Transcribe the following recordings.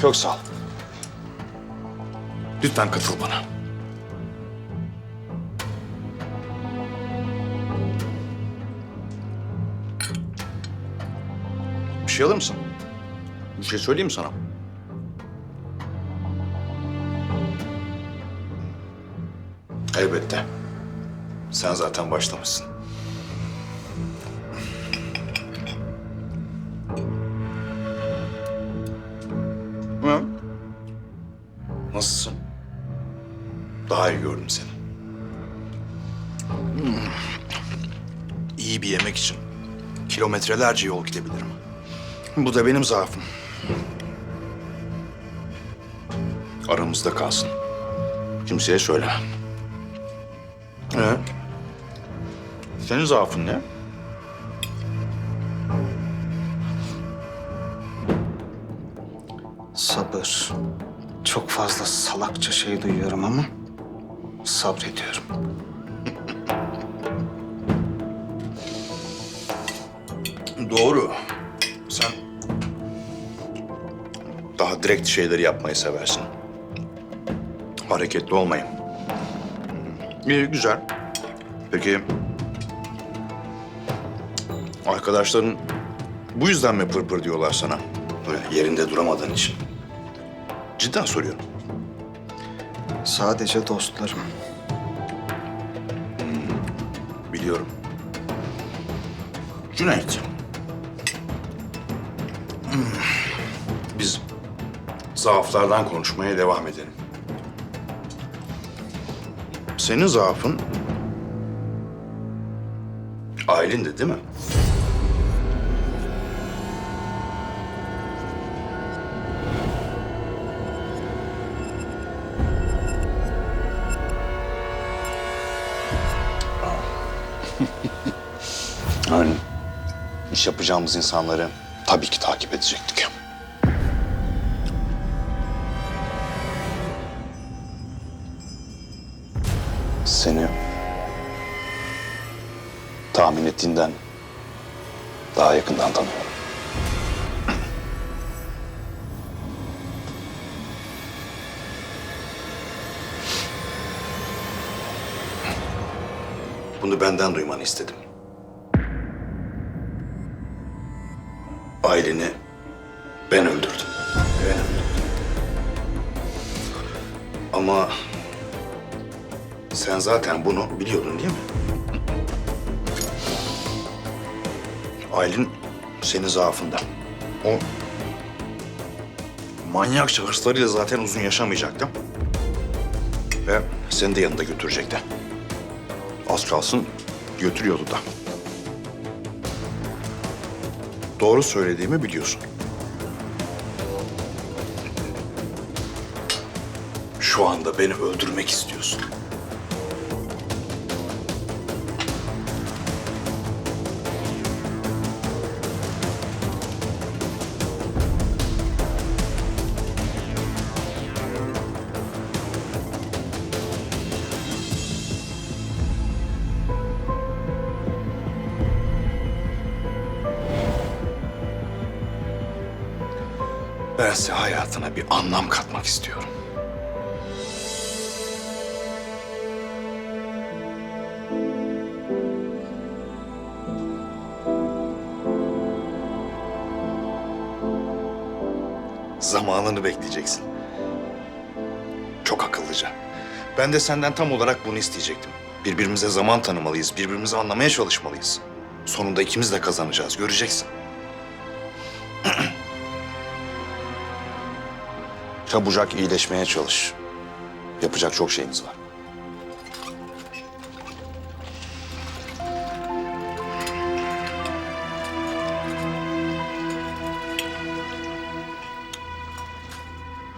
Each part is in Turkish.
Çok sağ ol. Lütfen katıl bana. Bir şey alır mısın? Bir şey söyleyeyim mi sana? Elbette. Sen zaten başlamışsın. Nasılsın? Daha iyi gördüm seni. İyi bir yemek için kilometrelerce yol gidebilirim. Bu da benim zaafım. Aramızda kalsın. Kimseye söyleme. Ee? Senin zaafın ne? Sabır. Çok fazla salakça şey duyuyorum ama sabrediyorum. Doğru. Sen daha direkt şeyleri yapmayı seversin. Hareketli olmayı. İyi, güzel. Peki... Arkadaşların bu yüzden mi pırpır diyorlar sana? Böyle yerinde duramadığın için. Cidden soruyorum. Sadece dostlarım. Biliyorum. Cüneyt. Hmm. Biz zaaflardan konuşmaya devam edelim. Senin zaafın ailende değil mi? Yani iş yapacağımız insanları tabii ki takip edecektik. Seni tahmin ettiğinden daha yakından tanıyorum. Bunu benden duymanı istedim. Aileni ben öldürdüm. Ben öldürdüm. Ama sen zaten bunu biliyordun değil mi? Aylin senin zaafında. O manyakça hırslarıyla zaten uzun yaşamayacaktı. Ve seni de yanında götürecekti. Az kalsın götürüyordu da. Doğru söylediğimi biliyorsun. Şu anda beni öldürmek istiyorsun. Bense hayatına bir anlam katmak istiyorum. Zamanını bekleyeceksin. Çok akıllıca. Ben de senden tam olarak bunu isteyecektim. Birbirimize zaman tanımalıyız, birbirimizi anlamaya çalışmalıyız. Sonunda ikimiz de kazanacağız, göreceksin. Çabucak iyileşmeye çalış. Yapacak çok şeyimiz var.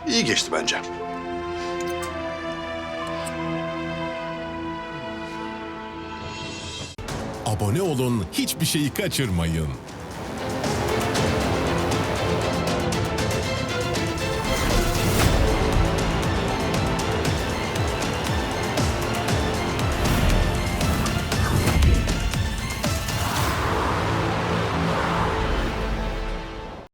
İyi geçti bence. Abone olun, hiçbir şeyi kaçırmayın.